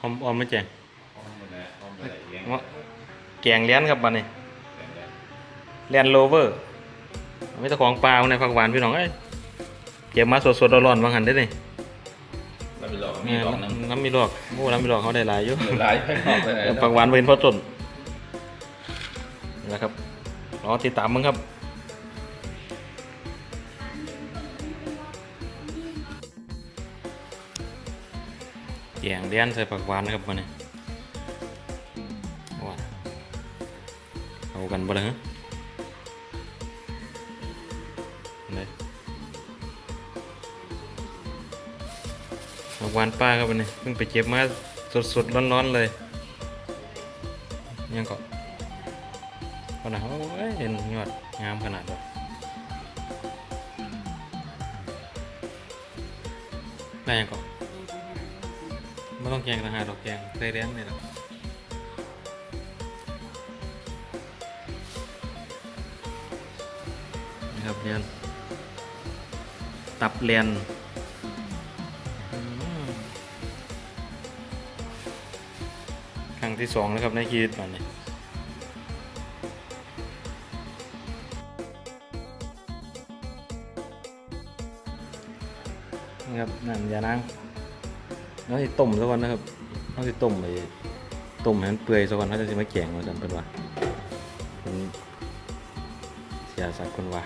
ออมออมไม่แจงห้องมันแหละห้องมันแหละเลี้ยงเงาะแกงเลี้ยนครับบัดนี้แหละแหละแลนโรเวอร์ไม่ต้องของปลาในผักหวานพี่น้องเอ้ยเก็บมาสดๆร้อนๆบางหันได้เลยแล้วมีหลอกมีหลอกหนึงน้ำมีหลอกโอ้น้ำมีหลอกเขาได้หลายอยู่เหลือหลายไปหลอกไปไหนแต่ผักหวานเว้นเพราะต้นนี่นะครับรอติดตามมึงครับ แกงเลี้ยนใส่ผักหวานนะครับวันนี้ว้าเอากันบ่เลยฮะเลยผักหวานป้าครับวันนี้เพิ่งไปเก็บมาสดๆร้อนๆเลยยังก็ขนาดโอ้ยเห็นยอดงามขนาดแบบได้ยังก็ ไม่ต้องแกงทหารดอกแกงใส่แรงนี่แหละนี่ครับเรียนตับเรียนอืมครั้งที่สองแล้วครับในชีวิตมันนี่นะครับน้ำยานา งแล้วสิต้มซะก่อนนะครับเขาสิต้มไปต้มให้มันเปื่อยซะก่อนเขาจะสิมาแกงว่าซั่นเพิ่นว่าเพิ่นเสียสัตว์เพิ่นว่า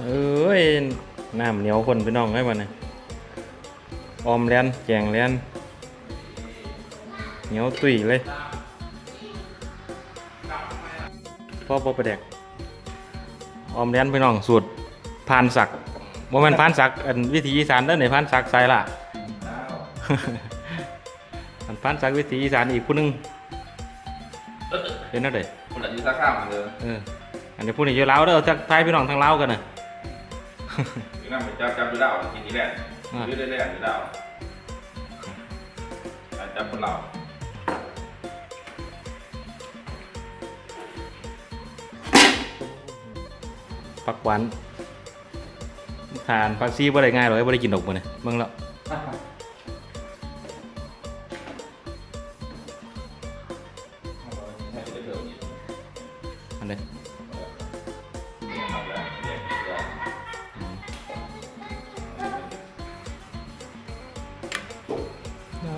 เอ้ยน้ำเหนียวคนพี่น้องให้มันนะ ออมแลนแกงแลนเหนียวตุยเลยพ่อพ่อประเด็กออมแลนพี่น้องสูตรพานสักโมเมนพานสักอันวิถีอีสานเด้อในพานสักใส่ละอันพานสักวิถีอีสานอีกผู้หนึงเป็นอะไรคนละอยู่สักข้ามเลยเอออันนี้พูดในเยอะแล้วเด้อจากไทยพี่น้องทางลาวกันนะอยู่นั่งไปจับจับดูดาวทีนี้แหละ อยู่ได้แหละดูดาวจับคนเราผักหวานทานผักซีบ่ได้ง่ายหรอกบ่ได้กินดอกบ่เนี่ยเบิ่งแล้วอันนี้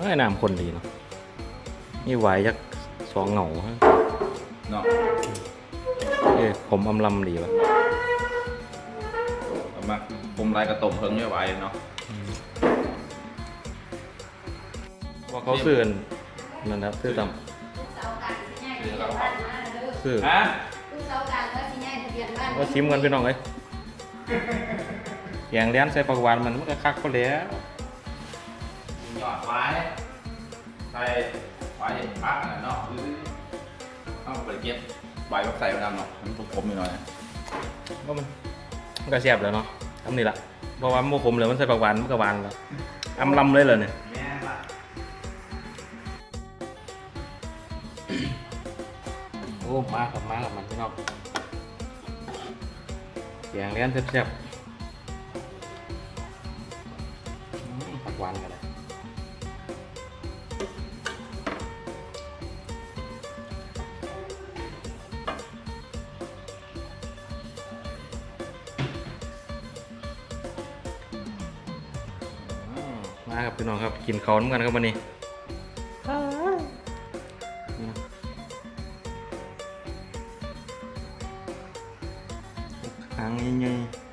เอ้ยน้ำคนดีเนาะนี่ไหวจักสองเหงาฮะเนาะเอ้ยผมอำลำดีวะเอามาผมลายกระต้มเพิ่งไม่ไหวเนาะว่าเขาซื้ออนนั่นครับซื้อตำซื้อฮะว่าชิมกันพี่น้องเอ้ยอย่างเลี้ยนใส่ผักหวานมันมันก็คักเขาแล้ว หยอดไว้ใส่ไว้พักเนาะเอาไปเก็บใบพักใส่มาดำเนาะมันผมๆหน่อยก็มันมันก็แซ่บแล้วเนาะทำนี่ละเพราะว่ามันบ่ขมเลยมันใส่ผักหวานมันก็หวานแล้วอำลำเลยเลยเนี่ยแม่ละโอ้มากับมากับมันพี่น้องอย่างเลี้ยนแซ่บๆอืมผักหวานกันเลย มมาครับพี่น้องครับกินข้าวน้ำกันครับวันนี้หางใหญ่ๆ